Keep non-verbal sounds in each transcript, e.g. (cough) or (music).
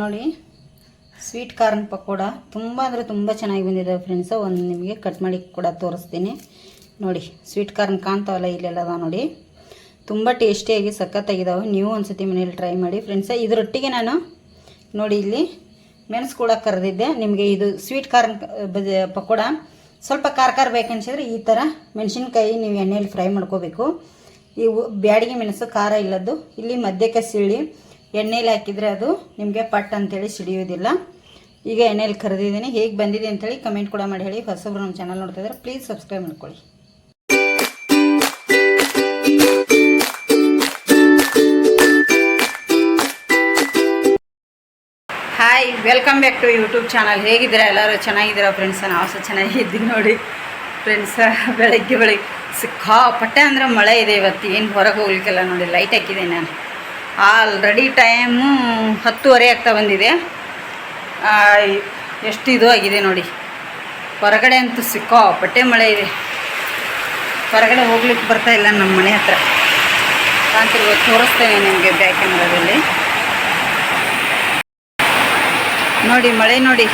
ನೋಡಿ sweet corn pakoda ತುಂಬ ಅಂದರೆ ತುಂಬ ಚೆನ್ನಾಗಿ ಬಂದಿದೆ ಫ್ರೆಂಡ್ಸು ಒಂದು ನಿಮಗೆ ಕಟ್ ಮಾಡಿ ಕೂಡ ತೋರಿಸ್ತೀನಿ. ನೋಡಿ ಸ್ವೀಟ್ ಕಾರ್ನ್ ಕಾಣ್ತಾವಲ್ಲ ಇಲ್ಲೆಲ್ಲ ಅದಾವ ನೋಡಿ. ತುಂಬ ಟೇಸ್ಟಿಯಾಗಿ ಸಖತ್ತಾಗಿದ್ದಾವೆ ನೀವು ಒಂದ್ಸತಿ ಮನೇಲಿ ಟ್ರೈ ಮಾಡಿ ಫ್ರೆಂಡ್ಸ ಇದರೊಟ್ಟಿಗೆ ನಾನು ನೋಡಿ ಇಲ್ಲಿ ಮೆಣಸು ಕೂಡ ಕರೆದಿದ್ದೆ. ನಿಮಗೆ ಇದು ಸ್ವೀಟ್ ಕಾರ್ನ್ ಪಕೋಡ ಸ್ವಲ್ಪ ಖಾರ ಖಾರ ಬೇಕನ್ಸಿದ್ರೆ ಈ ಥರ ಮೆಣಸಿನ್ಕಾಯಿ ನೀವು ಎಣ್ಣೆಯಲ್ಲಿ ಫ್ರೈ ಮಾಡ್ಕೋಬೇಕು. ಇವು ಬ್ಯಾಡಿಗೆ ಮೆಣಸು ಖಾರ ಇಲ್ಲದ್ದು. ಇಲ್ಲಿ ಮಧ್ಯಕ್ಕೆ ಸಿಳಿ ಎಣ್ಣೆಲಿ ಹಾಕಿದರೆ ಅದು ನಿಮಗೆ ಪಟ್ ಅಂತೇಳಿ ಸಿಡಿಯೋದಿಲ್ಲ ಈಗ ಎಣ್ಣೆಲಿ ಕರೆದಿದ್ದೀನಿ. ಹೇಗೆ ಬಂದಿದೆ ಅಂತೇಳಿ ಕಮೆಂಟ್ ಕೂಡ ಮಾಡಿ ಹೇಳಿ. ಹೊಸಬ್ರು ನಮ್ಮ ಚಾನಲ್ ನೋಡ್ತಾ ಇದ್ದಾರೆ ಪ್ಲೀಸ್ ಸಬ್ಸ್ಕ್ರೈಬ್ ಮಾಡ್ಕೊಳ್ಳಿ. Hi welcome back to YouTube channel ಹೇಗಿದ್ದೀರಾ? ಎಲ್ಲರೂ ಚೆನ್ನಾಗಿದ್ದೀರಾ? ಫ್ರೆಂಡ್ಸ ನಾವು ಸಹ ಚೆನ್ನಾಗಿದ್ದೀವಿ ನೋಡಿ. ಫ್ರೆಂಡ್ಸ ಬೆಳಗ್ಗೆ ಬೆಳಗ್ಗೆ ಸಿಕ್ಕಾಪಟ್ಟೆ ಅಂದರೆ ಮಳೆ ಇದೆ ಇವತ್ತು. ಏನು ಹೊರಗೆ ಹೋಗ್ಲಿಕ್ಕೆಲ್ಲ ನೋಡಿ. ಲೈಟ್ ಹಾಕಿದೆ ನಾನು. ಆಲ್ರೆಡಿ ಟೈಮು ಹತ್ತುವರೆ ಆಗ್ತಾ ಬಂದಿದೆ. ಎಷ್ಟು ಇದು ಆಗಿದೆ ನೋಡಿ. ಹೊರಗಡೆ ಅಂತೂ ಸಿಕ್ಕಾಪಟ್ಟೆ ಮಳೆ ಇದೆ. ಹೊರಗಡೆ ಹೋಗ್ಲಿಕ್ಕೆ ಬರ್ತಾ ಇಲ್ಲ ನಮ್ಮ ಮನೆ ಹತ್ರ. ಕಾಂತಿರುವ ತೋರಿಸ್ತೇನೆ ನಿಮಗೆ ಬ್ಯಾಕ್ ಕ್ಯಾಮ್ರಾದಲ್ಲಿ. ನೋಡಿ, ಮಳೆ ನೋಡಿ.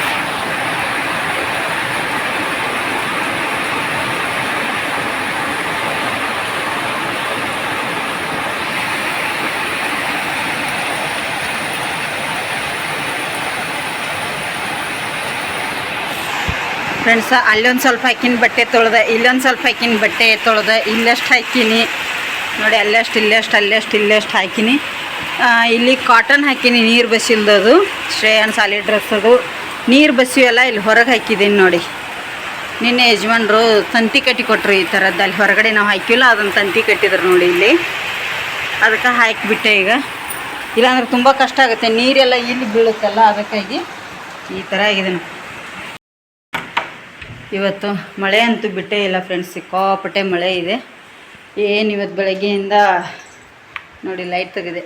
ಫ್ರೆಂಡ್ಸ ಅಲ್ಲೊಂದು ಸ್ವಲ್ಪ ಹಾಕಿನ ಬಟ್ಟೆ ತೊಳೆದೆ, ಇಲ್ಲೊಂದು ಸ್ವಲ್ಪ ಹಾಕಿನ ಬಟ್ಟೆ ತೊಳ್ದ, ಇಲ್ಲಷ್ಟು ಹಾಕಿನಿ. ನೋಡಿ, ಅಲ್ಲಷ್ಟು, ಇಲ್ಲಷ್ಟು ಅಲ್ಲಷ್ಟು, ಇಲ್ಲಷ್ಟು ಹಾಕಿನಿ. ಇಲ್ಲಿ ಕಾಟನ್ ಹಾಕಿನಿ, ನೀರು ಬಸಿಲ್ದದು, ಶ್ರೇಯನ್ ಸಾಲಿ ಡ್ರೆಸ್ ಅದು. ನೀರು ಬಸಿವೆಲ್ಲ ಇಲ್ಲಿ ಹೊರಗೆ ಹಾಕಿದ್ದೀನಿ ನೋಡಿ. ನಿನ್ನೆ ಯಜಮಾನ್ರು ತಂತಿ ಕಟ್ಟಿ ಕೊಟ್ಟರು ಈ ಥರದ್ದು ಅಲ್ಲಿ ಹೊರಗಡೆ ನಾವು ಹಾಕಿಲ್ಲ ಅದನ್ನು ತಂತಿ ಕಟ್ಟಿದ್ರು ನೋಡಿ ಇಲ್ಲಿ. ಅದಕ್ಕೆ ಹಾಕಿಬಿಟ್ಟೆ ಈಗ. ಇಲ್ಲಾಂದ್ರೆ ತುಂಬ ಕಷ್ಟ ಆಗುತ್ತೆ, ನೀರೆಲ್ಲ ಇಲ್ಲಿ ಬೀಳುತ್ತಲ್ಲ, ಅದಕ್ಕಾಗಿ ಈ ಥರ ಆಗಿದೆ. ಇವತ್ತು ಮಳೆ ಅಂತೂ ಬಿಟ್ಟೇ ಇಲ್ಲ ಫ್ರೆಂಡ್ಸ್ ಸಿಕ್ಕಾಪಟ್ಟೆ ಮಳೆ ಇದೆ. ಏನು ಇವತ್ತು ಬೆಳಗ್ಗೆಯಿಂದ ನೋಡಿ ಲೈಟ್ ತೆಗೆದೆ.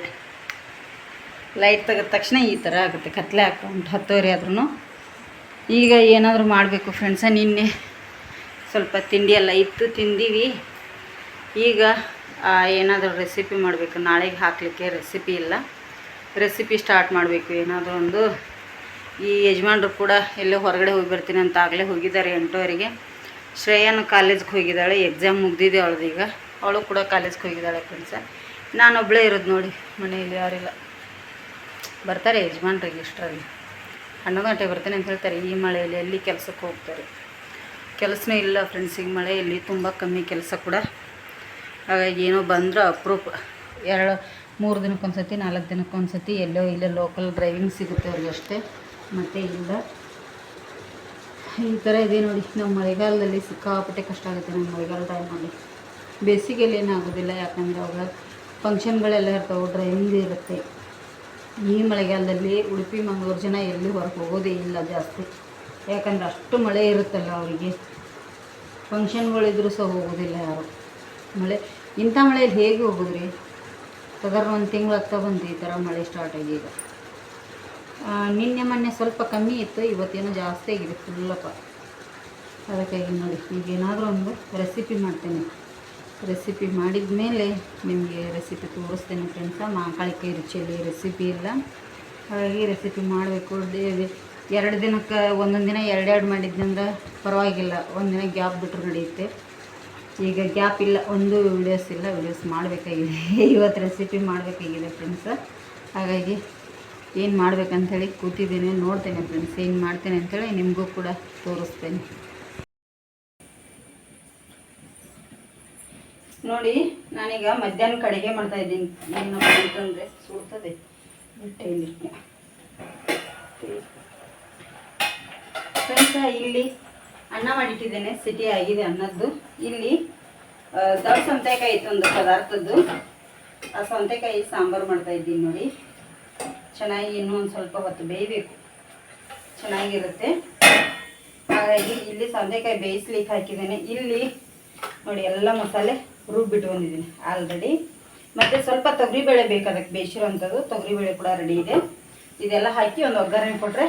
ಲೈಟ್ ತೆಗೆದ ತಕ್ಷಣ ಈ ಥರ ಆಗುತ್ತೆ, ಕತ್ಲೆ ಹಾಕೊಂಡು ಹತ್ತುವರೆ ಆದ್ರೂ ಈಗ ಏನಾದರೂ ಮಾಡಬೇಕು ಫ್ರೆಂಡ್ಸ ನಿನ್ನೆ ಸ್ವಲ್ಪ ತಿಂಡಿ ಎಲ್ಲ ಇತ್ತು, ತಿಂದೀವಿ. ಈಗ ಏನಾದರೂ ರೆಸಿಪಿ ಮಾಡಬೇಕು. ನಾಳೆಗೆ ಹಾಕಲಿಕ್ಕೆ ರೆಸಿಪಿ ಇಲ್ಲ. ರೆಸಿಪಿ ಸ್ಟಾರ್ಟ್ ಮಾಡಬೇಕು, ಏನಾದರೂ ಒಂದು ಈ ಯಜಮಾನ್ರು ಕೂಡ ಎಲ್ಲೋ ಹೊರಗಡೆ ಹೋಗಿ ಬರ್ತೀನಿ ಅಂತ ಆಗಲೇ ಹೋಗಿದ್ದಾರೆ ಎಂಟುವರೆಗೆ. ಶ್ರೇಯನ ಕಾಲೇಜ್ಗೆ ಹೋಗಿದ್ದಾಳೆ ಎಕ್ಸಾಮ್ ಮುಗ್ದಿದೆ ಅವಳದು ಈಗ. ಅವಳು ಕೂಡ ಕಾಲೇಜ್ಗೆ ಹೋಗಿದ್ದಾಳೆ ಫ್ರೆಂಡ್ಸ ನಾನೊಬ್ಬಳೇ ಇರೋದು ನೋಡಿ, ಮನೆಯಲ್ಲಿ ಯಾರಿಲ್ಲ. ಬರ್ತಾರೆ ಯಜಮಾನ್ರಿಗೆ ಇಷ್ಟರಲ್ಲಿ ಹನ್ನೊಂದು ಗಂಟೆ ಬರ್ತೀನಿ ಅಂತ ಹೇಳ್ತಾರೆ. ಈ ಮಳೆಯಲ್ಲಿ ಎಲ್ಲಿ ಕೆಲಸಕ್ಕೆ ಹೋಗ್ತಾರೆ? ಕೆಲಸನೂ ಇಲ್ಲ ಫ್ರೆಂಡ್ಸಿಗೆ ಮಳೆಯಲ್ಲಿ ತುಂಬ ಕಮ್ಮಿ ಕೆಲಸ ಕೂಡ. ಹಾಗಾಗಿ ಏನೋ ಬಂದರೂ ಅಪ್ರೂಪ್. ಎರಡು, ಮೂರು ದಿನಕ್ಕೊಂದ್ಸತಿ, ನಾಲ್ಕು ದಿನಕ್ಕೊಂದು ಸತಿ ಎಲ್ಲೋ ಇಲ್ಲೇ ಲೋಕಲ್ ಡ್ರೈವಿಂಗ್ ಸಿಗುತ್ತೆ ಅವ್ರಿಗೆ ಅಷ್ಟೇ. ಮತ್ತು ಇಲ್ಲ ಈ ಥರ ಇದೆ ನೋಡಿ. ನಾವು ಮಳೆಗಾಲದಲ್ಲಿ ಸಿಕ್ಕಾಪಟ್ಟೆ ಕಷ್ಟ ಆಗುತ್ತೆ ನಮ್ಮ ಮಳೆಗಾಲ ಟೈಮಲ್ಲಿ ಬೇಸಿಗೆಯಲ್ಲಿ ಏನಾಗೋದಿಲ್ಲ, ಯಾಕಂದರೆ ಅವಾಗ ಫಂಕ್ಷನ್ಗಳೆಲ್ಲ ಇರ್ತಾವೆ ಡ್ರೈವಿಂಗ್ ಇರುತ್ತೆ. ಈ ಮಳೆಗಾಲದಲ್ಲಿ ಉಡುಪಿ, ಮಂಗಳೂರು ಜನ ಎಲ್ಲಿ ಹೊರಗೆ ಹೋಗೋದೇ ಇಲ್ಲ ಜಾಸ್ತಿ. ಯಾಕಂದ್ರೆ ಅಷ್ಟು ಮಳೆ ಇರುತ್ತಲ್ಲ ಅವರಿಗೆ. ಫಂಕ್ಷನ್ಗಳಿದ್ರೂ ಸಹ ಹೋಗೋದಿಲ್ಲ ಯಾರು. ಮಳೆ, ಇಂಥ ಮಳೆಯಲ್ಲಿ ಹೇಗೆ ಹೋಗೋದ್ರಿ? ಸಾಧಾರಣ ಒಂದು ತಿಂಗಳಾಗ್ತಾ ಬಂತು ಈ ಥರ ಮಳೆ ಸ್ಟಾರ್ಟ್ ಆಗಿ ಈಗ. ನಿನ್ನೆ ಮೊನ್ನೆ ಸ್ವಲ್ಪ ಕಮ್ಮಿ ಇತ್ತು, ಇವತ್ತೇನೋ ಜಾಸ್ತಿ ಆಗಿದೆ ಫುಲ್ಲಪ್ಪ ಅದಕ್ಕಾಗಿ ನೋಡಿ ಈಗ ಏನಾದರೂ ಒಂದು ರೆಸಿಪಿ ಮಾಡ್ತೇನೆ. ರೆಸಿಪಿ ಮಾಡಿದ ಮೇಲೆ ನಿಮಗೆ ರೆಸಿಪಿ ತೋರಿಸ್ತೇನೆ ಫ್ರೆಂಡ್ಸ ಮಾಕಾಳಿಕಾಯಿ ರುಚಿಯಲ್ಲಿ ರೆಸಿಪಿ ಇಲ್ಲ ಹಾಗಾಗಿ ರೆಸಿಪಿ ಮಾಡಬೇಕು. ಎರಡು ದಿನಕ್ಕೆ, ಒಂದೊಂದು ದಿನ ಎರಡೆರಡು ಮಾಡಿದ್ನಂದ್ರೆ ಪರವಾಗಿಲ್ಲ. ಒಂದು ದಿನ ಗ್ಯಾಪ್ ಬಿಟ್ಟರು ನಡೆಯುತ್ತೆ. ಈಗ ಗ್ಯಾಪ್ ಇಲ್ಲ, ಒಂದು ವಿಡಿಯೋಸ್ ಇಲ್ಲ ವಿಡಿಯೋಸ್ ಮಾಡಬೇಕಾಗಿದೆ. (laughs) ಇವತ್ತು ರೆಸಿಪಿ ಮಾಡಬೇಕಾಗಿದೆ ಫ್ರೆಂಡ್ಸ ಹಾಗಾಗಿ ಏನು ಮಾಡ್ಬೇಕಂಥೇಳಿ ಕೂತಿದ್ದೀನಿ, ನೋಡ್ತೇನೆ ಫ್ರೆಂಡ್ಸ್ ಏನು ಮಾಡ್ತೇನೆ ಅಂಥೇಳಿ ನಿಮಗೂ ಕೂಡ ತೋರಿಸ್ತೇನೆ. ನೋಡಿ, ನಾನೀಗ ಮಧ್ಯಾಹ್ನ ಕಡೆಗೆ ಮಾಡ್ತಾ ಇದ್ದೀನಿ. ಏನಪ್ಪ ಅಂತಂದರೆ ಸುಡ್ತದೆ ಬಟ್ಟೆಯಲ್ಲಿ ಫ್ರೆಂಡ್ಸ, ಇಲ್ಲಿ ಅನ್ನ ಮಾಡಿಟ್ಟಿದ್ದೇನೆ, ಸಿಟಿ ಆಗಿದೆ ಅನ್ನದ್ದು. ಇಲ್ಲಿ ದಳ ಸೌತೆಕಾಯಿ ಇತ್ತು ಒಂದು ಪದಾರ್ಥದ್ದು. ಆ, ಸೌತೆಕಾಯಿ ಸಾಂಬಾರು ಮಾಡ್ತಾ ಇದ್ದೀನಿ ನೋಡಿ. ಚೆನ್ನಾಗಿ ಇನ್ನೂ ಒಂದು ಸ್ವಲ್ಪ ಹೊತ್ತು ಬೇಯಬೇಕು. ಚೆನ್ನಾಗಿರುತ್ತೆ. ಹಾಗಾಗಿ ಇಲ್ಲಿ ಸೌದೆಕಾಯಿ ಬೇಯಿಸ್ಲಿಕ್ಕೆ ಹಾಕಿದ್ದೇನೆ. ಇಲ್ಲಿ ನೋಡಿ ಎಲ್ಲ ಮಸಾಲೆ ರುಬ್ಬಿಟ್ಟು ಬಂದಿದ್ದೀನಿ ಆಲ್ರೆಡಿ. ಮತ್ತು ಸ್ವಲ್ಪ ತೊಗರಿಬೇಳೆ ಬೇಕು ಅದಕ್ಕೆ ಬೇಯಿಸಿರೋಂಥದ್ದು ತೊಗರಿಬೇಳೆ ಕೂಡ ರೆಡಿ ಇದೆ. ಇದೆಲ್ಲ ಹಾಕಿ ಒಂದು ಒಗ್ಗರಣೆ ಕೊಟ್ಟರೆ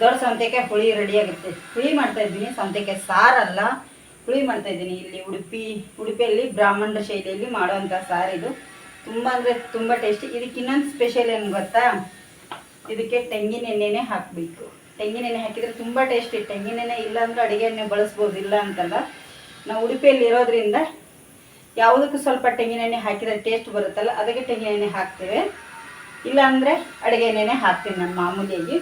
ದೊಡ್ಡ ಸೌತೆಕಾಯಿ ಹುಳಿ ರೆಡಿ ಆಗುತ್ತೆ. ಹುಳಿ ಮಾಡ್ತಾ ಇದ್ದೀನಿ. ಸೌತೆಕಾಯಿ ಸಾರಲ್ಲ ಹುಳಿ ಮಾಡ್ತಾ ಇದ್ದೀನಿ. ಇಲ್ಲಿ ಉಡುಪಿ, ಉಡುಪಿಯಲ್ಲಿ ಬ್ರಾಹ್ಮಣರ ಶೈಲಿಯಲ್ಲಿ ಮಾಡುವಂಥ ಸಾರಿದು ತುಂಬ ಅಂದರೆ ತುಂಬ ಟೇಸ್ಟಿ ಇದಕ್ಕೆ ಇನ್ನೊಂದು ಸ್ಪೆಷಲ್ ಏನು ಗೊತ್ತಾ? ಇದಕ್ಕೆ ತೆಂಗಿನ ಎಣ್ಣೆನೆ ಹಾಕಬೇಕು. ತೆಂಗಿನ ಎಣ್ಣೆ ಹಾಕಿದರೆ ತುಂಬ ಟೇಸ್ಟಿ ತೆಂಗಿನ ಎಣ್ಣೆ ಇಲ್ಲ ಅಂದ್ರೆ ಅಡುಗೆ ಎಣ್ಣೆ ಬಳಸ್ಬೋದು ಇಲ್ಲ ಅಂತಲ್ಲ. ನಾವು ಉಡುಪಿಯಲ್ಲಿ ಇರೋದ್ರಿಂದ ಯಾವುದಕ್ಕೂ ಸ್ವಲ್ಪ ತೆಂಗಿನ ಎಣ್ಣೆ ಹಾಕಿದರೆ ಟೇಸ್ಟ್ ಬರುತ್ತಲ್ಲ, ಅದಕ್ಕೆ ತೆಂಗಿನ ಎಣ್ಣೆ ಹಾಕ್ತೇವೆ. ಇಲ್ಲ ಅಂದರೆ ಅಡುಗೆ ಎಣ್ಣೆನೇ ಹಾಕ್ತೀನಿ ನಾನು ಮಾಮೂಲಿಯಾಗಿ.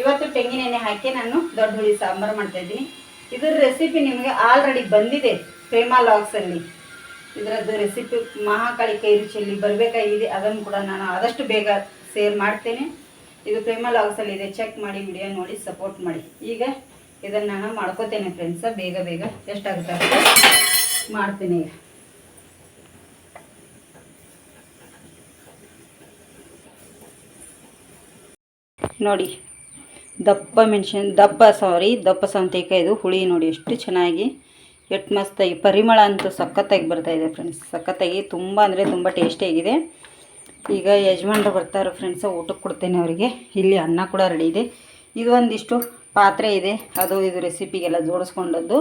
ಇವತ್ತು ತೆಂಗಿನ ಎಣ್ಣೆ ಹಾಕಿ ನಾನು ದೊಡ್ಡ ಹುಳಿ ಸಾಂಬಾರು ಮಾಡ್ತಾ ಇದ್ದೀನಿ. ಇದರ ರೆಸಿಪಿ ನಿಮಗೆ ಆಲ್ರೆಡಿ ಬಂದಿದೆ ಪ್ರೇಮಾ ಲಾಗ್ಸಲ್ಲಿ ಇದರದ್ದು ರೆಸಿಪಿ ಮಹಾಕಾಳಿ ಕೈ ರುಚಿಯಲ್ಲಿ ಬರಬೇಕಾಗಿದೆ. ಅದನ್ನು ಕೂಡ ನಾನು ಆದಷ್ಟು ಬೇಗ ಸೇರ್ ಮಾಡ್ತೇನೆ. ಇದು ಪ್ರೇಮ ಲಾಗ್ಸಲ್ಲಿ ಇದೆ. ಚೆಕ್ ಮಾಡಿ ವಿಡಿಯೋ ನೋಡಿ ಸಪೋರ್ಟ್ ಮಾಡಿ. ಈಗ ಇದನ್ನು ನಾನು ಮಾಡ್ಕೋತೇನೆ ಫ್ರೆಂಡ್ಸ ಬೇಗ ಬೇಗ ಎಷ್ಟಾಗುತ್ತೆ ಮಾಡ್ತೀನಿ ಈಗ. ನೋಡಿ, ದಪ್ಪ ಮೆಣಸಿನ ದಪ್ಪ ಸಾರಿ ದಪ್ಪ ಸೌತೆಕಾಯಿದು ಹುಳಿ ನೋಡಿ, ಎಷ್ಟು ಚೆನ್ನಾಗಿ ಎಷ್ಟು ಮಸ್ತಾಗಿ ಪರಿಮಳ ಅಂತೂ ಸಖತ್ತಾಗಿ ಬರ್ತಾಯಿದೆ ಫ್ರೆಂಡ್ಸ್ ಸಖತ್ತಾಗಿ ತುಂಬ ಅಂದರೆ ತುಂಬ ಟೇಸ್ಟಿಯಾಗಿದೆ ಈಗ ಯಜಮಾನ್ರು ಬರ್ತಾರೆ ಫ್ರೆಂಡ್ಸ್ ಊಟಕ್ಕೆ ಕೊಡ್ತೇನೆ ಅವರಿಗೆ. ಇಲ್ಲಿ ಅನ್ನ ಕೂಡ ರೆಡಿ ಇದೆ. ಇದು ಒಂದಿಷ್ಟು ಪಾತ್ರೆ ಇದೆ. ಅದು ಇದು ರೆಸಿಪಿಗೆಲ್ಲ ಜೋಡಿಸ್ಕೊಂಡದ್ದು.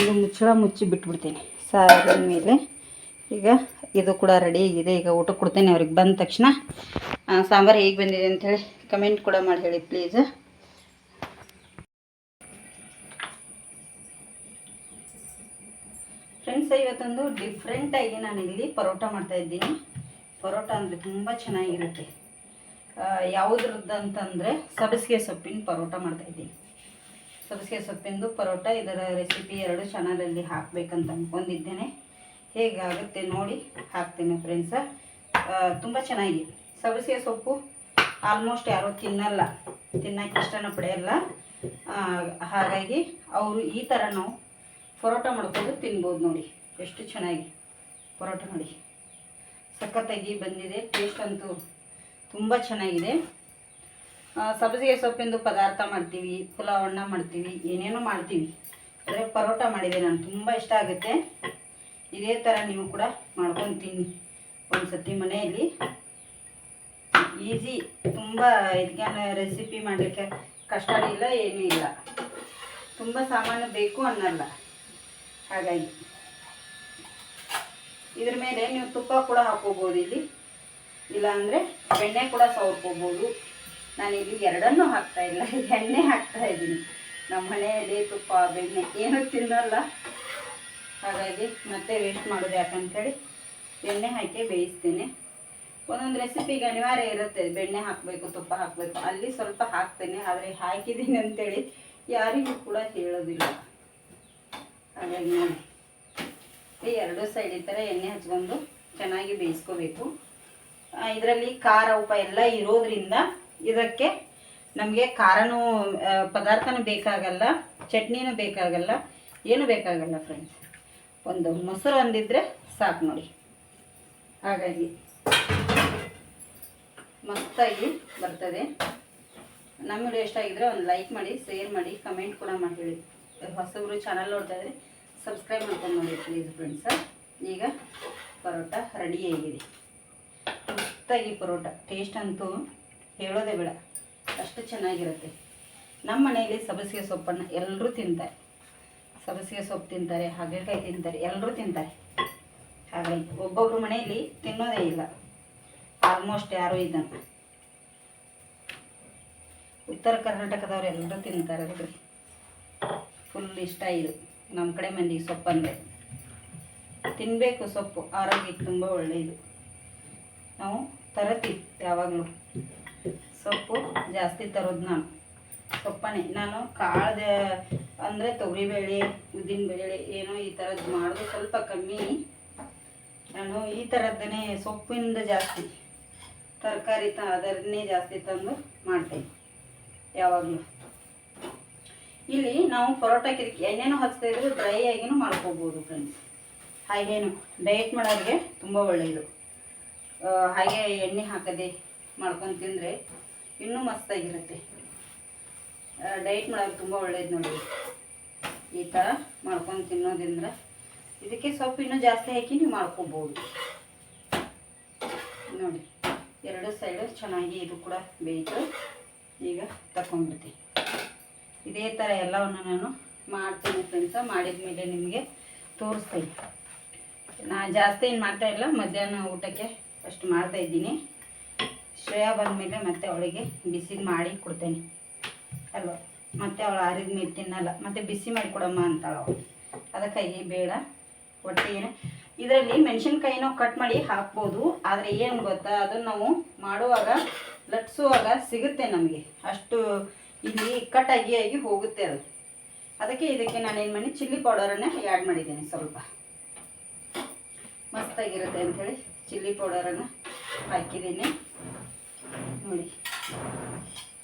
ಇದು ಮುಚ್ಚಳ ಮುಚ್ಚಿ ಬಿಟ್ಬಿಡ್ತೀನಿ ಸಾರಿದ ಮೇಲೆ. ಈಗ ಇದು ಕೂಡ ರೆಡಿ ಆಗಿದೆ. ಈಗ ಊಟಕ್ಕೆ ಕೊಡ್ತೇನೆ ಅವ್ರಿಗೆ ಬಂದ ತಕ್ಷಣ. ಸಾಂಬಾರು ಹೇಗೆ ಬಂದಿದೆ ಅಂಥೇಳಿ ಕಮೆಂಟ್ ಕೂಡ ಮಾಡಿ ಹೇಳಿ ಪ್ಲೀಸ್ ಫ್ರೆಂಡ್ಸ್ ಇವತ್ತೊಂದು ಡಿಫ್ರೆಂಟಾಗಿ ನಾನು ಇಲ್ಲಿ ಪರೋಟ ಮಾಡ್ತಾ ಇದ್ದೀನಿ. ಪರೋಟ ಅಂದರೆ ತುಂಬ ಚೆನ್ನಾಗಿರುತ್ತೆ. ಯಾವುದ್ರದ್ದಂತಂದರೆ ಸಬಸಿಗೆ ಸೊಪ್ಪಿನ ಪರೋಟ ಮಾಡ್ತಾ ಇದ್ದೀನಿ. ಸಬಸಿಗೆ ಸೊಪ್ಪಿಂದು ಪರೋಟ, ಇದರ ರೆಸಿಪಿ ಎರಡು ಚಾನಲಲ್ಲಿ ಹಾಕಬೇಕಂತ ಅಂದ್ಕೊಂಡಿದ್ದೇನೆ ಹೇಗಾಗುತ್ತೆ ನೋಡಿ, ಹಾಕ್ತೇನೆ ಫ್ರೆಂಡ್ಸ ತುಂಬ ಚೆನ್ನಾಗಿ. ಸಬಸಿಗೆ ಸೊಪ್ಪು ಆಲ್ಮೋಸ್ಟ್ ಯಾರೂ ತಿನ್ನಲ್ಲ. ತಿನ್ನೋಕ್ಕೆ ಇಷ್ಟನ ಪಡೆಯಲ್ಲ. ಹಾಗಾಗಿ ಅವರು ಈ ಥರ ನಾವು ಪರೋಟ ಮಾಡ್ಕೊಂಡು ತಿನ್ಬೋದು ನೋಡಿ. ಎಷ್ಟು ಚೆನ್ನಾಗಿ ಪರೋಟ ನೋಡಿ ಸಖತ್ತಾಗಿ ಬಂದಿದೆ ಟೇಸ್ಟ್ ಅಂತೂ ತುಂಬ ಚೆನ್ನಾಗಿದೆ. ಸಬ್ಬಸಿಗೆ ಸೊಪ್ಪಿಂದು ಪದಾರ್ಥ ಮಾಡ್ತೀವಿ ಪುಲಾವನ್ನ ಮಾಡ್ತೀವಿ, ಏನೇನೋ ಮಾಡ್ತೀವಿ. ಅಂದರೆ ಪರೋಟ ಮಾಡಿದೆ ನಾನು ತುಂಬ ಇಷ್ಟ ಆಗುತ್ತೆ. ಇದೇ ಥರ ನೀವು ಕೂಡ ಮಾಡ್ಕೊಂಡು ತಿನ್ನಿ. ಒಂದು ಸತಿ ಮನೆಯಲ್ಲಿ. ಈಸಿ, ತುಂಬ ಇದಕ್ಕೆ ರೆಸಿಪಿ ಮಾಡಲಿಕ್ಕೆ ಕಷ್ಟ ಇಲ್ಲ, ಏನೂ ಇಲ್ಲ. ತುಂಬ ಸಾಮಾನು ಬೇಕು ಅನ್ನಲ್ಲ. ಹಾಗಾಗಿ ಇದ್ರ ಮೇಲೆ ನೀವು ತುಪ್ಪ ಕೂಡ ಹಾಕೋಬೋದು ಇಲ್ಲಿ. ಇಲ್ಲಾಂದರೆ ಬೆಣ್ಣೆ ಕೂಡ ಸವರ್ಕೋಬೋದು. ನಾನು ಇಲ್ಲಿ ಎರಡನ್ನೂ ಹಾಕ್ತಾ ಇಲ್ಲ, ಎಣ್ಣೆ ಹಾಕ್ತಾ ಇದ್ದೀನಿ. ನಮ್ಮ ಮನೆಯಲ್ಲಿ ತುಪ್ಪ, ಬೆಣ್ಣೆ ಏನೂ ತಿನ್ನಲ್ಲ. ಹಾಗಾಗಿ ಮತ್ತೆ ವೇಸ್ಟ್ ಮಾಡೋದು ಯಾಕಂತೇಳಿ ಎಣ್ಣೆ ಹಾಕಿ ಬೇಯಿಸ್ತೀನಿ. ಒಂದೊಂದು ರೆಸಿಪಿಗೆ ಅನಿವಾರ್ಯ ಇರುತ್ತೆ, ಬೆಣ್ಣೆ ಹಾಕಬೇಕು, ತುಪ್ಪ ಹಾಕಬೇಕು. ಅಲ್ಲಿ ಸ್ವಲ್ಪ ಹಾಕ್ತೇನೆ, ಆದರೆ ಹಾಕಿದ್ದೀನಿ ಅಂತೇಳಿ ಯಾರಿಗೂ ಕೂಡ ಹೇಳೋದಿಲ್ಲ. ಹಾಗಾಗಿ ಈ ಎರಡು ಸೈಡ್ ಈ ಥರ ಎಣ್ಣೆ ಹಚ್ಕೊಂಡು ಚೆನ್ನಾಗಿ ಬೇಯಿಸ್ಕೋಬೇಕು. ಇದರಲ್ಲಿ ಖಾರ ಉಪ ಎಲ್ಲ ಇರೋದ್ರಿಂದ ಇದಕ್ಕೆ ನಮಗೆ ಖಾರನೂ ಪದಾರ್ಥನೂ ಬೇಕಾಗಲ್ಲ, ಚಟ್ನಿನೂ ಬೇಕಾಗಲ್ಲ, ಏನು ಬೇಕಾಗಲ್ಲ ಫ್ರೆಂಡ್ಸ್ ಒಂದು ಮೊಸರು ಒಂದಿದ್ರೆ ಸಾಕು ನೋಡಿ. ಹಾಗಾಗಿ ಮಸ್ತಾಗಿ ಬರ್ತದೆ. ನಮ್ಮ ವಿಡಿಯೋ ಇಷ್ಟ ಆಗಿದ್ರೆ ಒಂದು ಲೈಕ್ ಮಾಡಿ ಶೇರ್ ಮಾಡಿ ಕಮೆಂಟ್ ಕೂಡ ಮಾಡಿ ಹೇಳಿ. ಹೊಸಬ್ರು ಚಾನಲ್ ನೋಡ್ತಾ ಇದ್ರೆ ಸಬ್ಸ್ಕ್ರೈಬ್ ಮಾಡ್ಕೊಂಡು ನೋಡಿ ಪ್ಲೀಸ್ ಫ್ರೆಂಡ್ಸ ಈಗ ಪರೋಟ ರೆಡಿ ಆಗಿದೆ. ಮಸ್ತಾಗಿ ಪರೋಟ ಟೇಸ್ಟ್ ಅಂತೂ ಹೇಳೋದೇ ಬೇಡ. ಅಷ್ಟು ಚೆನ್ನಾಗಿರುತ್ತೆ. ನಮ್ಮ ಮನೆಯಲ್ಲಿ ಸಬಸಿಗೆ ಸೊಪ್ಪನ್ನು ಎಲ್ಲರೂ ತಿಂತಾರೆ. ಸಬಸಿಗೆ ಸೊಪ್ಪು ತಿಂತಾರೆ, ಹಾಗಲಕಾಯಿ ತಿಂತಾರೆ ಎಲ್ಲರೂ ತಿಂತಾರೆ. ಹಾಗಾಗಿ ಒಬ್ಬೊಬ್ರ ಮನೆಯಲ್ಲಿ ತಿನ್ನೋದೇ ಇಲ್ಲ. ಆಲ್ಮೋಸ್ಟ್ ಯಾರೂ ಇದನ್ನು ಉತ್ತರ ಕರ್ನಾಟಕದವ್ರು ಎಲ್ಲರೂ ತಿಂತಾರೆ ಅಲ್ರಿ ಫುಲ್ ಇಷ್ಟ ಇದು. ನಮ್ಮ ಕಡೆ ಮಂದಿ ಸೊಪ್ಪಂದರೆ ತಿನ್ನಬೇಕು ಸೊಪ್ಪು, ಆರೋಗ್ಯಕ್ಕೆ ತುಂಬ ಒಳ್ಳೆಯದು ನಾವು ತರತೀವಿ ಯಾವಾಗಲೂ. ಸೊಪ್ಪು ಜಾಸ್ತಿ ತರೋದು ನಾನು. ಸೊಪ್ಪನೇ ನಾನು ಕಾಳದ ಅಂದರೆ ತೊಗರಿಬೇಳೆ ಉದ್ದಿನಬೇಳೆ ಏನೋ ಈ ಥರದ್ದು ಮಾಡೋದು ಸ್ವಲ್ಪ ಕಮ್ಮಿ. ನಾನು ಈ ಥರದ್ದನ್ನೇ ಸೊಪ್ಪಿಂದ ಜಾಸ್ತಿ, ತರಕಾರಿ ತ ಅದರನ್ನೇ ಜಾಸ್ತಿ ತಂದು ಮಾಡ್ತೇನೆ ಯಾವಾಗಲೂ. ಇಲ್ಲಿ ನಾವು ಪರೋಟಕ್ಕೆ ಇದಕ್ಕೆ ಎಣ್ಣೆನೂ ಹಚ್ತಾ ಇದ್ರೆ ಡ್ರೈ ಆಗಿನೂ ಮಾಡ್ಕೋಬೋದು ಫ್ರೆಂಡ್ಸ್ ಹಾಗೇನು ಡಯಟ್ ಮಾಡೋರಿಗೆ ತುಂಬ ಒಳ್ಳೆಯದು ಹಾಗೆ ಎಣ್ಣೆ ಹಾಕದೆ ಮಾಡ್ಕೊಂಡು ತಿಂದರೆ ಇನ್ನೂ ಮಸ್ತಾಗಿರುತ್ತೆ. ಡಯಟ್ ಮಾಡೋರಿಗೆ ತುಂಬ ಒಳ್ಳೇದು ನೋಡಿ. ಈ ಥರ ಮಾಡ್ಕೊಂಡು ತಿನ್ನೋದ್ರಿಂದ ಇದಕ್ಕೆ ಸೊಪ್ಪು ಇನ್ನೂ ಜಾಸ್ತಿ ಹಾಕಿ ನೀವು ಮಾಡ್ಕೋಬೋದು. ನೋಡಿ, ಎರಡು ಸೈಡು ಚೆನ್ನಾಗಿ ಇದು ಕೂಡ ಬೇಯಿತು ಈಗ ತಗೊಂಡ್ಬಿಡ್ತೀನಿ ಇದೇ ಥರ ಎಲ್ಲವನ್ನು ನಾನು ಮಾಡ್ತೀನಿ ಫ್ರೆಂಡ್ಸ ಮಾಡಿದ ಮೇಲೆ ನಿಮಗೆ ತೋರಿಸ್ತೀನಿ. ನಾ ಜಾಸ್ತಿ ಏನು ಮಾಡ್ತಾ ಇಲ್ಲ, ಮಧ್ಯಾಹ್ನ ಊಟಕ್ಕೆ ಅಷ್ಟು ಮಾಡ್ತಾ ಇದ್ದೀನಿ. ಶ್ರೇಯಾ ಬಂದಮೇಲೆ ಮತ್ತೆ ಅವಳಿಗೆ ಬಿಸಿ ಮಾಡಿ ಕೊಡ್ತೇನೆ. ಅಲ್ವಾ? ಮತ್ತೆ ಅವಳು ಆರಿದ ಮೇಲೆ ತಿನ್ನಲ್ಲ. ಮತ್ತೆ ಬಿಸಿ ಮಾಡಿ ಕೊಡಮ್ಮ ಅಂತಾಳ ಅವಳು. ಅದಕ್ಕಾಗಿ ಬೇಡ. ಒಟ್ಟಿಗೆ ಇದರಲ್ಲಿ ಮೆಣಸಿನ್ಕಾಯಿನೂ ಕಟ್ ಮಾಡಿ ಹಾಕ್ಬೋದು. ಆದರೆ ಏನು ಗೊತ್ತಾ? ಅದನ್ನು ನಾವು ಮಾಡುವಾಗ ಲಟ್ಸುವಾಗ ಸಿಗುತ್ತೆ ನಮಗೆ. ಅಷ್ಟು ಇಲ್ಲಿ ಕಟ್ಟಾಗಿ ಆಗಿ ಹೋಗುತ್ತೆ ಅದು. ಅದಕ್ಕೆ ಇದಕ್ಕೆ ನಾನು ಏನು ಮಾಡಿ ಚಿಲ್ಲಿ ಪೌಡರನ್ನು ಆ್ಯಡ್ ಮಾಡಿದ್ದೀನಿ ಸ್ವಲ್ಪ. ಮಸ್ತಾಗಿರುತ್ತೆ ಅಂಥೇಳಿ ಚಿಲ್ಲಿ ಪೌಡರನ್ನು ಹಾಕಿದ್ದೀನಿ. ನೋಡಿ,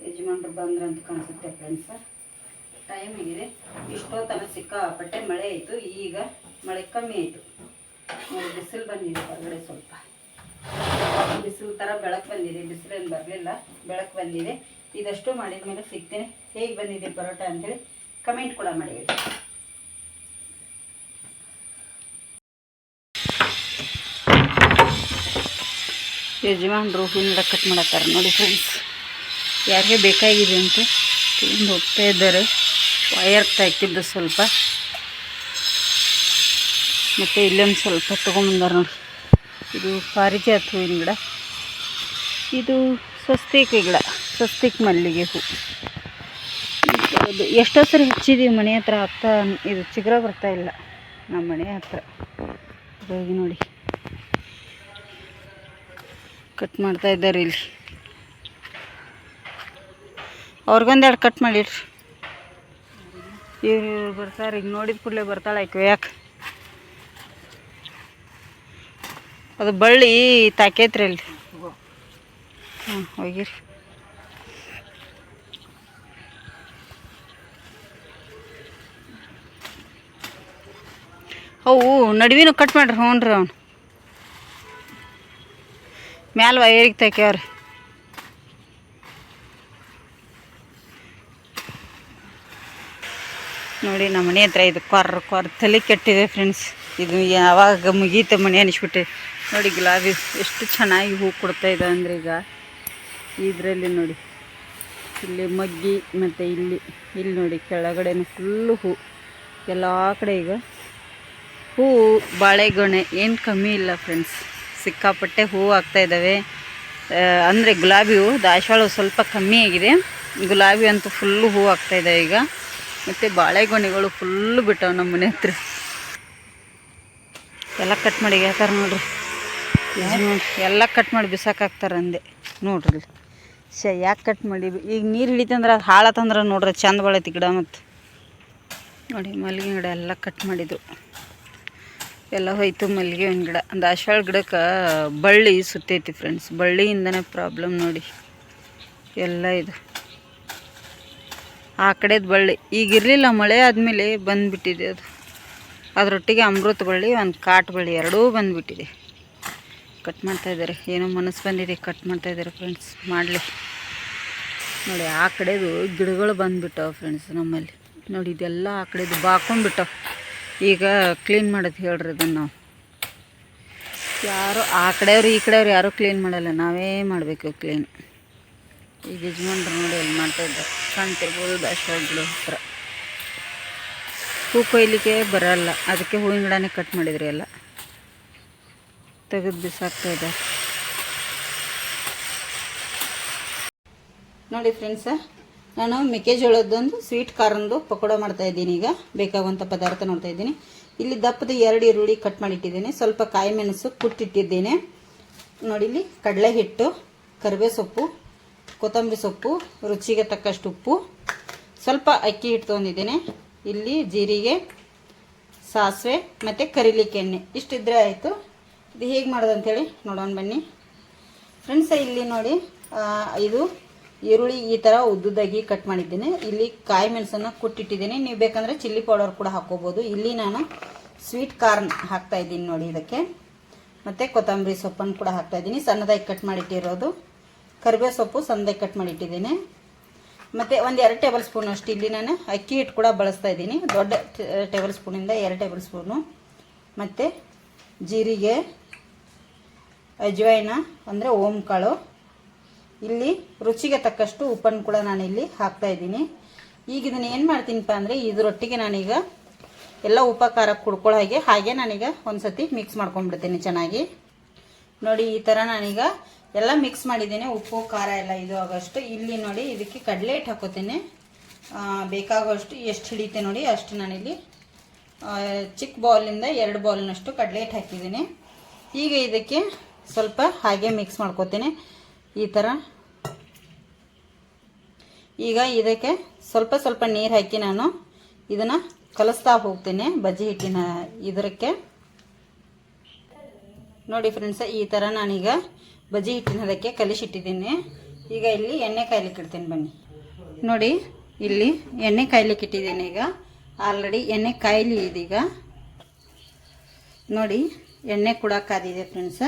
ಯಜಮಾನ್ರು ಅಂತ ಕಾಣಿಸುತ್ತೆ ಫ್ರೆಂಡ್ಸ ಟೈಮ್ ಆಗಿದೆ. ಇಷ್ಟೊತ್ತನ ಸಿಕ್ಕಾಪಟ್ಟೆ ಮಳೆ ಆಯಿತು. ಈಗ ಮಳೆ ಕಮ್ಮಿ ಆಯಿತು. ನೋಡಿ, ಬಿಸಿಲು ಬಂದಿದೆ ಹೊರಗಡೆ ಸ್ವಲ್ಪ. ಬಿಸಿಲು ಥರ ಬೆಳಕು ಬಂದಿದೆ. ಬಿಸಿಲೇನು ಬರಲಿಲ್ಲ. ಬೆಳಕು ಬಂದಿದೆ. ಇದಷ್ಟು ಮಾಡಿದ ಮೇಲೆ ಸಿಗ್ತೇನೆ. ಹೇಗೆ ಬಂದಿದೆ ಪರೋಟ ಅಂತೇಳಿ ಕಮೆಂಟ್ ಕೂಡ ಮಾಡಿ ಹೇಳಿ. ಯಜಮಾನ್ರು ಹೂವಿನ ಕಟ್ ಮಾಡತ್ತಾರೆ ನೋಡಿ ಫ್ರೆಂಡ್ಸ್ ಯಾರಿಗೆ ಬೇಕಾಗಿದೆ ಅಂತ ತುಂಬ ಹೋಗ್ತಾ ಇದ್ದಾರೆ. ವಯರ್ ತಾಯ್ತಿದ್ದು ಸ್ವಲ್ಪ. ಮತ್ತು ಇಲ್ಲೊಂದು ಸ್ವಲ್ಪ ತೊಗೊಂಬಂದಾರ ನೋಡಿ. ಇದು ಪಾರಿಜಾತ ಹೂವಿನ ಗಿಡ. ಇದು ಸ್ವಸ್ತಿಕ ಗಿಡ. ಸ್ವಸ್ತಿಕ್ ಮಲ್ಲಿಗೆ ಹೂ. ಇದು ಎಷ್ಟೋ ಸರಿ ಹಚ್ಚಿದ್ದೀವಿ ಮನೆ ಹತ್ರ ಹತ್ತ ಇದು ಚಿಗುರ ಬರ್ತಾ ಇಲ್ಲ ನಮ್ಮ ಮನೆ ಹತ್ರ. ಹೋಗಿ ನೋಡಿ. ಕಟ್ ಮಾಡ್ತಾ ಇದ್ದಾರೆ ಇಲ್ಲಿ. ಅವ್ರಿಗೊಂದೆರಡು ಕಟ್ ಮಾಡಿಡ್ರಿ. ಇವ್ರು ಇವ್ರು ಬರ್ತಾರೆ ಈಗ ನೋಡಿದ ಕೂಡಲೇ ಬರ್ತಾಳೆ ಆಯ್ಕೆ, ಯಾಕೆ? ಅದು ಬಳ್ಳಿ ತಾಕೈತ್ರಿ ಅಲ್ಲಿ. ಹಾಂ ಹೋಗಿರಿ. ಅವು ನಡುವಿನ ಕಟ್ ಮಾಡ್ರಿ, ಹ್ಞೂ ರೀ ಅವನು. ಮ್ಯಾಲ ವೈರಿಗೆ ತೆಕ್ಯಾವ್ರಿ. ನೋಡಿ ನಮ್ಮ ಮನೆ ಹತ್ರ ಇದು ಕೊರ್ ಕೊರ್ ತಲೆ ಕೆಟ್ಟಿದೆ ಫ್ರೆಂಡ್ಸ್ ಇದು ಯಾವಾಗ ಮುಗೀತು ಮನೆ ಅನಿಸ್ಬಿಟ್ಟೆ. ನೋಡಿ ಗುಲಾಬಿ, ಎಷ್ಟು ಚೆನ್ನಾಗಿ ಹೂ ಕೊಡ್ತಾ ಇದೆ ಅಂದರೆ ಈಗ. ಇದರಲ್ಲಿ ನೋಡಿ. ಇಲ್ಲಿ ಮಗ್ಗಿ ಮತ್ತು ಇಲ್ಲಿ ಇಲ್ಲಿ ನೋಡಿ ಕೆಳಗಡೆನೂ ಫುಲ್ಲು ಹೂ. ಎಲ್ಲ ಕಡೆ ಈಗ ಹೂ, ಬಾಳೆಗೊನೆ, ಏನು ಕಮ್ಮಿ ಇಲ್ಲ ಫ್ರೆಂಡ್ಸ್ ಸಿಕ್ಕಾಪಟ್ಟೆ ಹೂವು ಆಗ್ತಾ ಇದ್ದಾವೆ ಅಂದರೆ ಗುಲಾಬಿ ಹೂವು ದಾಸವಾಳ ಸ್ವಲ್ಪ ಕಮ್ಮಿ ಆಗಿದೆ. ಗುಲಾಬಿ ಅಂತೂ ಫುಲ್ಲು ಹೂವು ಆಗ್ತಾ ಇದೆ ಈಗ. ಮತ್ತು ಬಾಳೆಗೊನೆಗಳು ಫುಲ್ಲು ಬಿಟ್ಟವು ನಮ್ಮ ಮನೆ ಹತ್ರ. ಎಲ್ಲ ಕಟ್ ಮಾಡಿ ಯಾಕಾರ ನೋಡ್ರಿ. ಎಲ್ಲ ಕಟ್ ಮಾಡಿ ಬಿಸಾಕಾಗ್ತಾರೆ ಅಂದೆ. ನೋಡ್ರಿ. ಶ ಯಾಕೆ ಕಟ್ ಮಾಡಿ? ಈಗ ನೀರು ಹಿಡಿತಂದ್ರೆ ಅದು ಹಾಳತ್ತಂದ್ರೆ ನೋಡ್ರಿ, ಚಂದ ಬಾಳೈತಿ ಗಿಡ ಮತ್ತು. ನೋಡಿ, ಮಲ್ಲಿಗೆ ಗಿಡ ಎಲ್ಲ ಕಟ್ ಮಾಡಿದ್ರು. ಎಲ್ಲ ಹೋಯ್ತು ಮಲ್ಲಿಗೆ ಹೂವಿನ ಗಿಡ. ದಾಸವಾಳ ಗಿಡಕ್ಕೆ ಬಳ್ಳಿ ಸುತ್ತೈತಿ ಫ್ರೆಂಡ್ಸ್ ಬಳ್ಳಿಯಿಂದನೇ ಪ್ರಾಬ್ಲಮ್ ನೋಡಿ. ಎಲ್ಲ ಇದು. ಆ ಕಡೆದು ಬಳ್ಳಿ. ಈಗ ಇರಲಿಲ್ಲ, ಮಳೆ ಆದಮೇಲೆ ಬಂದುಬಿಟ್ಟಿದೆ ಅದು. ಅದರೊಟ್ಟಿಗೆ ಅಮೃತ ಬಳ್ಳಿ, ಒಂದು ಕಾಟ್ ಬಳ್ಳಿ ಎರಡೂ ಬಂದುಬಿಟ್ಟಿದೆ. ಕಟ್ ಮಾಡ್ತಾಯಿದ್ದಾರೆ ಏನೋ ಮನಸ್ಸು ಬಂದಿದೆ ಕಟ್ ಮಾಡ್ತಾಯಿದ್ದಾರೆ ಫ್ರೆಂಡ್ಸ್ ಮಾಡಲಿ. ನೋಡಿ, ಆ ಕಡೆದು ಗಿಡಗಳು ಬಂದುಬಿಟ್ಟವು ಫ್ರೆಂಡ್ಸ್ ನಮ್ಮಲ್ಲಿ. ನೋಡಿ, ಇದೆಲ್ಲ ಆ ಕಡೆದು ಬಾಕೊಂಡ್ಬಿಟ್ಟವು. ಈಗ ಕ್ಲೀನ್ ಮಾಡೋದು ಹೇಳ್ರಿ ಅದನ್ನು ನಾವು. ಯಾರು ಆ ಕಡೆಯವ್ರು, ಈ ಕಡೆಯವ್ರು ಯಾರೂ ಕ್ಲೀನ್ ಮಾಡಲ್ಲ. ನಾವೇ ಮಾಡಬೇಕು ಕ್ಲೀನ್ ಈಗ ಯಜಮಾನ್ರು ನೋಡಿ ಅಲ್ಲಿ ಮಾಡ್ತಾ ಇದ್ದಾರೆ. ಕಾಣ್ತಿರ್ಬೋದು ದಾಸವಾಳ ಹತ್ರ ಹೂ ಕೊಯ್ಲಿಕ್ಕೆ ಬರಲ್ಲ. ಅದಕ್ಕೆ ಹೂವಿನ ಗಿಡನೇ ಕಟ್ ಮಾಡಿದ್ರಿ ಎಲ್ಲ. ತೆಗೆದು ಬಿಸಾಕ್ತಾ ಇದ್ದಾರೆ. ನೋಡಿ ಫ್ರೆಂಡ್ಸ ನಾನು ಮೆಕ್ಕೆಜೋಳದ್ದೊಂದು ಸ್ವೀಟ್ ಖಾರಂದು ಪಕೋಡ ಮಾಡ್ತಾ ಇದ್ದೀನಿ ಈಗ. ಬೇಕಾಗುವಂಥ ಪದಾರ್ಥ ನೋಡ್ತಾ ಇದ್ದೀನಿ. ಇಲ್ಲಿ ದಪ್ಪದ ಎರಡು ಈರುಳ್ಳಿ ಕಟ್ ಮಾಡಿಟ್ಟಿದ್ದೀನಿ. ಸ್ವಲ್ಪ ಕಾಯಿ ಮೆಣಸು ಕುಟ್ಟಿಟ್ಟಿದ್ದೇನೆ. ನೋಡಿ ಇಲ್ಲಿ ಕಡಲೆ ಹಿಟ್ಟು ಕರಿಬೇ ಸೊಪ್ಪು ಕೊತ್ತಂಬರಿ ಸೊಪ್ಪು, ರುಚಿಗೆ ತಕ್ಕಷ್ಟು ಉಪ್ಪು. ಸ್ವಲ್ಪ ಅಕ್ಕಿ ಹಿಟ್ಟು ತೊಗೊಂಡಿದ್ದೇನೆ. ಇಲ್ಲಿ ಜೀರಿಗೆ, ಸಾಸಿವೆ ಮತ್ತು ಕರಿಲಿಕ್ಕೆ ಎಣ್ಣೆ. ಇಷ್ಟಿದ್ರೆ ಆಯಿತು. ಇದು ಹೇಗೆ ಮಾಡೋದು ಅಂತೇಳಿ ನೋಡೋಣ ಬನ್ನಿ. ಫ್ರೆಂಡ್ಸ, ಇಲ್ಲಿ ನೋಡಿ ಇದು ಈರುಳ್ಳಿ ಈ ಥರ ಉದ್ದುದಾಗಿ ಕಟ್ ಮಾಡಿದ್ದೇನೆ. ಇಲ್ಲಿ ಕಾಯಿ ಮೆಣಸನ್ನ ಕುಟ್ಟಿಟ್ಟಿದ್ದೀನಿ. ನೀವು ಬೇಕಂದರೆ ಚಿಲ್ಲಿ ಪೌಡರ್ ಕೂಡ ಹಾಕ್ಕೋಬೋದು. ಇಲ್ಲಿ ನಾನು ಸ್ವೀಟ್ ಕಾರ್ನ್ ಹಾಕ್ತಾ ಇದ್ದೀನಿ ನೋಡಿ ಇದಕ್ಕೆ. ಮತ್ತು ಕೊತ್ತಂಬರಿ ಸೊಪ್ಪನ್ನು ಕೂಡ ಹಾಕ್ತಾ ಇದ್ದೀನಿ. ಸಣ್ಣದಾಗಿ ಕಟ್ ಮಾಡಿಟ್ಟಿರೋದು. ಕರಿಬೇವು ಸೊಪ್ಪು ಸಣ್ಣದಾಗಿ ಕಟ್ ಮಾಡಿಟ್ಟಿದ್ದೀನಿ. ಮತ್ತು ಒಂದು ಎರಡು ಟೇಬಲ್ ಸ್ಪೂನ್ ಅಷ್ಟು ಇಲ್ಲಿ ನಾನು ಅಕ್ಕಿ ಹಿಟ್ಟು ಕೂಡ ಬಳಸ್ತಾ ಇದ್ದೀನಿ. ದೊಡ್ಡ ಟೇಬಲ್ ಸ್ಪೂನಿಂದ ಎರಡು ಟೇಬಲ್ ಸ್ಪೂನು ಮತ್ತು ಜೀರಿಗೆ ಅಜ್ವೈನ ಅಂದರೆ ಓಂ ಕಾಳು ಇಲ್ಲಿ ರುಚಿಗೆ ತಕ್ಕಷ್ಟು ಉಪ್ಪನ್ನು ಕೂಡ ನಾನು ಇಲ್ಲಿ ಹಾಕ್ತಾ ಇದ್ದೀನಿ. ಈಗ ಇದನ್ನು ಏನು ಮಾಡ್ತೀನಿಪ್ಪ ಅಂದರೆ ಇದರೊಟ್ಟಿಗೆ ನಾನೀಗ ಎಲ್ಲ ಉಪ, ಖಾರ ಕುಡ್ಕೊಳ್ಳೋ ಹಾಗೆ ಹಾಗೆ ನಾನೀಗ ಒಂದು ಸತಿ ಮಿಕ್ಸ್ ಮಾಡ್ಕೊಂಡ್ಬಿಡ್ತೀನಿ ಚೆನ್ನಾಗಿ. ನೋಡಿ, ಈ ಥರ ನಾನೀಗ ಎಲ್ಲ ಮಿಕ್ಸ್ ಮಾಡಿದ್ದೀನಿ. ಉಪ್ಪು, ಖಾರ ಎಲ್ಲ ಇದು ಆಗೋಷ್ಟು. ಇಲ್ಲಿ ನೋಡಿ, ಇದಕ್ಕೆ ಕಡಲೆ ಹಿಟ್ಟು ಹಾಕೋತೀನಿ. ಬೇಕಾಗುವಷ್ಟು ಎಷ್ಟು ಹಿಡಿತೆ ನೋಡಿ, ಅಷ್ಟು ನಾನಿಲ್ಲಿ ಚಿಕ್ಕ ಬೌಲಿಂದ ಎರಡು ಬೌಲ್ನಷ್ಟು ಕಡಲೆ ಹಿಟ್ಟು ಹಾಕಿದ್ದೀನಿ. ಈಗ ಇದಕ್ಕೆ ಸ್ವಲ್ಪ ಹಾಗೆ ಮಿಕ್ಸ್ ಮಾಡ್ಕೋತೇನೆ. ಈ ಥರ ಈಗ ಇದಕ್ಕೆ ಸ್ವಲ್ಪ ಸ್ವಲ್ಪ ನೀರು ಹಾಕಿ ನಾನು ಇದನ್ನು ಕಲಿಸ್ತಾ ಹೋಗ್ತೀನಿ ಬಜ್ಜಿ ಹಿಟ್ಟಿನ ಇದಕ್ಕೆ ನೋಡಿ ಫ್ರೆಂಡ್ಸ್ ಈ ಥರ ನಾನೀಗ ಬಜ್ಜಿ ಹಿಟ್ಟಿನ ಅದಕ್ಕೆ ಕಲಿಸಿಟ್ಟಿದ್ದೀನಿ. ಈಗ ಇಲ್ಲಿ ಎಣ್ಣೆ ಕಾಯ್ಲಿಕ್ಕೆ ಇಡ್ತೀನಿ ಬನ್ನಿ. ನೋಡಿ, ಇಲ್ಲಿ ಎಣ್ಣೆ ಕಾಯ್ಲಿಕ್ಕೆ ಇಟ್ಟಿದ್ದೀನಿ ಈಗ. ಆಲ್ರೆಡಿ ಎಣ್ಣೆ ಕಾಯ್ಲಿ ಇದೀಗ ನೋಡಿ, ಎಣ್ಣೆ ಕೂಡ ಕಾದಿದೆ ಫ್ರೆಂಡ್ಸ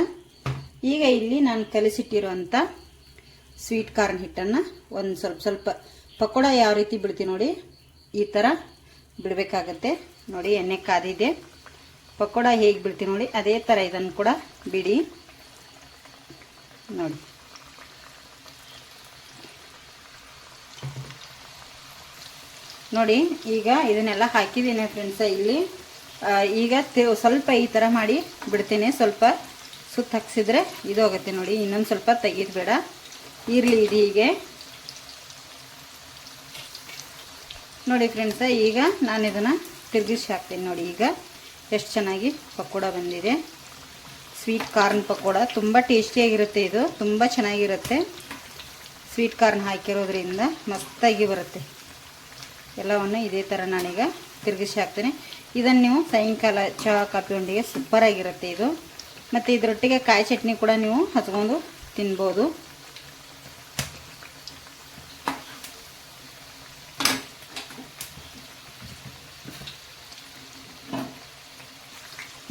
ಈಗ ಇಲ್ಲಿ ನಾನು ಕಲಿಸಿಟ್ಟಿರುವಂಥ ಸ್ವೀಟ್ ಕಾರ್ನ್ ಹಿಟ್ಟನ್ನು ಒಂದು ಸ್ವಲ್ಪ ಸ್ವಲ್ಪ ಪಕೋಡ ಯಾವ ರೀತಿ ಬಿಡ್ತೀವಿ ನೋಡಿ ಈ ಥರ ಬಿಡಬೇಕಾಗತ್ತೆ. ನೋಡಿ ಎಣ್ಣೆ ಕಾದಿದೆ. ಪಕೋಡ ಹೇಗೆ ಬಿಡ್ತೀವಿ ನೋಡಿ ಅದೇ ಥರ ಇದನ್ನು ಕೂಡ ಬಿಡಿ. ನೋಡಿ. ನೋಡಿ ಈಗ ಇದನ್ನೆಲ್ಲ ಹಾಕಿದ್ದೀನಿ ಫ್ರೆಂಡ್ಸ, ಇಲ್ಲಿ ಈಗ ಸ್ವಲ್ಪ ಈ ಥರ ಮಾಡಿ ಬಿಡ್ತೀನಿ. ಸ್ವಲ್ಪ ಸುತ್ತ ಹಾಕ್ಸಿದ್ರೆ ಇದು ಹೋಗುತ್ತೆ ನೋಡಿ, ಇನ್ನೊಂದು ಸ್ವಲ್ಪ ತೆಗೀದು ಬೇಡ ಇರಲಿ ಇದು ಹೀಗೆ ನೋಡಿ ಫ್ರೆಂಡ್ಸ ಈಗ ನಾನು ಇದನ್ನು ತಿರುಗಿಸಿ ಹಾಕ್ತೀನಿ ನೋಡಿ, ಈಗ ಎಷ್ಟು ಚೆನ್ನಾಗಿ ಪಕೋಡ ಬಂದಿದೆ. ಸ್ವೀಟ್ ಕಾರ್ನ್ ಪಕೋಡ, ತುಂಬ ಟೇಸ್ಟಿಯಾಗಿರುತ್ತೆ ಇದು, ತುಂಬ ಚೆನ್ನಾಗಿರುತ್ತೆ. ಸ್ವೀಟ್ ಕಾರ್ನ್ ಹಾಕಿರೋದ್ರಿಂದ ಮಸ್ತಾಗಿ ಬರುತ್ತೆ. ಎಲ್ಲವನ್ನು ಇದೇ ಥರ ನಾನೀಗ ತಿರುಗಿಸಿ ಹಾಕ್ತೀನಿ. ಇದನ್ನು ನೀವು ಸಾಯಂಕಾಲ ಚಹಾ ಕಾಫಿ ಉಂಡಿಗೆ ಸೂಪರಾಗಿರುತ್ತೆ ಇದು. ಮತ್ತು ಇದರೊಟ್ಟಿಗೆ ಕಾಯಿ ಚಟ್ನಿ ಕೂಡ ನೀವು ಹಚ್ಕೊಂಡು ತಿನ್ಬೋದು.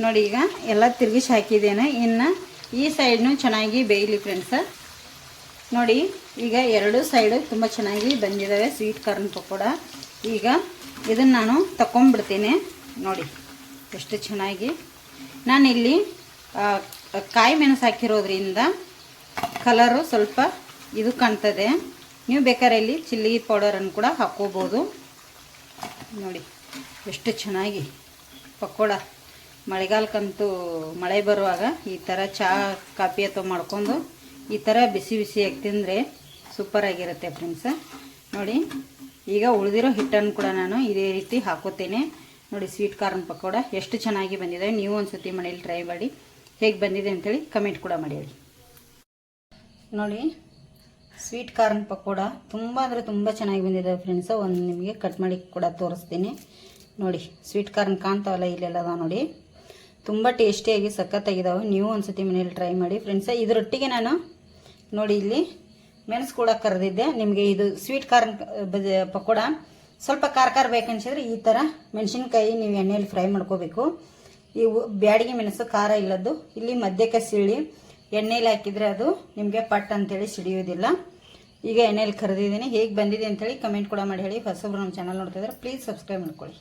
ನೋಡಿ ಈಗ ಎಲ್ಲ ತಿರುಗಿಸಿ ಹಾಕಿದ್ದೇನೆ. ಇನ್ನು ಈ ಸೈಡ್ನು ಚೆನ್ನಾಗಿ ಬೇಯಲಿ ಫ್ರೆಂಡ್ಸ ನೋಡಿ ಈಗ ಎರಡು ಸೈಡು ತುಂಬ ಚೆನ್ನಾಗಿ ಬಂದಿದ್ದಾವೆ ಸ್ವೀಟ್ ಕಾರ್ನ್ ಪಕೋಡ. ಈಗ ಇದನ್ನು ನಾನು ತಗೊಂಡ್ಬಿಡ್ತೀನಿ ನೋಡಿ ಎಷ್ಟು ಚೆನ್ನಾಗಿ. ನಾನಿಲ್ಲಿ ಕಾಯಿ ಮೆಣಸು ಹಾಕಿರೋದ್ರಿಂದ ಕಲರು ಸ್ವಲ್ಪ ಇದು ಕಾಣ್ತದೆ. ನೀವು ಬೇಕಾದ್ರೆ ಇಲ್ಲಿ ಚಿಲ್ಲಿ ಪೌಡರನ್ನು ಕೂಡ ಹಾಕೋಬೋದು. ನೋಡಿ, ಎಷ್ಟು ಚೆನ್ನಾಗಿ ಪಕೋಡ. ಮಳೆಗಾಲಕ್ಕಂತೂ ಮಳೆ ಬರುವಾಗ ಈ ಥರ ಚಹಾ ಕಾಫಿ ಅಥವಾ ಮಾಡ್ಕೊಂಡು ಈ ಥರ ಬಿಸಿ ಬಿಸಿಯಾಗಿ ತಿಂದರೆ ಸೂಪರಾಗಿರುತ್ತೆ ಫ್ರೆಂಡ್ಸ ನೋಡಿ, ಈಗ ಉಳಿದಿರೋ ಹಿಟ್ಟನ್ನು ಕೂಡ ನಾನು ಇದೇ ರೀತಿ ಹಾಕೋತೇನೆ ನೋಡಿ ಸ್ವೀಟ್ ಕಾರ್ನ್ ಪಕೋಡ ಎಷ್ಟು ಚೆನ್ನಾಗಿ ಬಂದಿದೆ. ನೀವು ಒಂದು ಸತಿ ಮನೇಲಿ ಟ್ರೈ ಮಾಡಿ. ಹೇಗೆ ಬಂದಿದೆ ಅಂತೇಳಿ ಕಮೆಂಟ್ ಕೂಡ ಮಾಡಿ ಹೇಳಿ. ನೋಡಿ, ಸ್ವೀಟ್ ಕಾರ್ನ್ ಪಕೋಡ ತುಂಬ ಅಂದರೆ ತುಂಬ ಚೆನ್ನಾಗಿ ಬಂದಿದೆ ಫ್ರೆಂಡ್ಸ ಒಂದು ನಿಮಗೆ ಕಟ್ ಮಾಡಿ ಕೂಡ ತೋರಿಸ್ತೀನಿ. ನೋಡಿ, ಸ್ವೀಟ್ ಕಾರ್ನ್ ಕಾಣ್ತಾವಲ್ಲ ಇಲ್ಲೆಲ್ಲ ಅದಾವ ನೋಡಿ. ತುಂಬ ಟೇಸ್ಟಿಯಾಗಿ ಸಖತ್ತಾಗಿದ್ದಾವೆ ನೀವು ಒಂದ್ಸತಿ ಮನೇಲಿ ಟ್ರೈ ಮಾಡಿ ಫ್ರೆಂಡ್ಸ ಇದರೊಟ್ಟಿಗೆ ನಾನು ನೋಡಿ ಇಲ್ಲಿ ಮೆಣಸು ಕೂಡ ಕರೆದಿದ್ದೆ. ನಿಮಗೆ ಇದು ಸ್ವೀಟ್ ಕಾರ್ನ್ ಪಕೋಡ ಸ್ವಲ್ಪ ಖಾರ ಖಾರ ಬೇಕನ್ಸಿದ್ರೆ ಈ ಥರ ಮೆಣಸಿನ್ಕಾಯಿ ನೀವು ಎಣ್ಣೆಯಲ್ಲಿ ಫ್ರೈ ಮಾಡ್ಕೋಬೇಕು. ಇವು ಬ್ಯಾಡಿಗೆ ಮೆಣಸು ಖಾರ ಇಲ್ಲದ್ದು. ಇಲ್ಲಿ ಮಧ್ಯಕ್ಕೆ ಸಿಳಿ ಎಣ್ಣೆಯಲ್ಲಿ ಹಾಕಿದರೆ ಅದು ನಿಮಗೆ ಪಟ್ ಅಂತೇಳಿ ಸಿಡಿಯೋದಿಲ್ಲ ಈಗ ಎಣ್ಣೆಯಲ್ಲಿ ಕರೆದಿದ್ದೀನಿ. ಹೇಗೆ ಬಂದಿದೆ ಅಂತೇಳಿ ಕಮೆಂಟ್ ಕೂಡ ಮಾಡಿ ಹೇಳಿ. ಹೊಸಬ್ರು ನಮ್ಮ ಚಾನಲ್ ನೋಡ್ತಿದ್ರೆ ಪ್ಲೀಸ್ ಸಬ್ಸ್ಕ್ರೈಬ್ ಮಾಡ್ಕೊಳ್ಳಿ.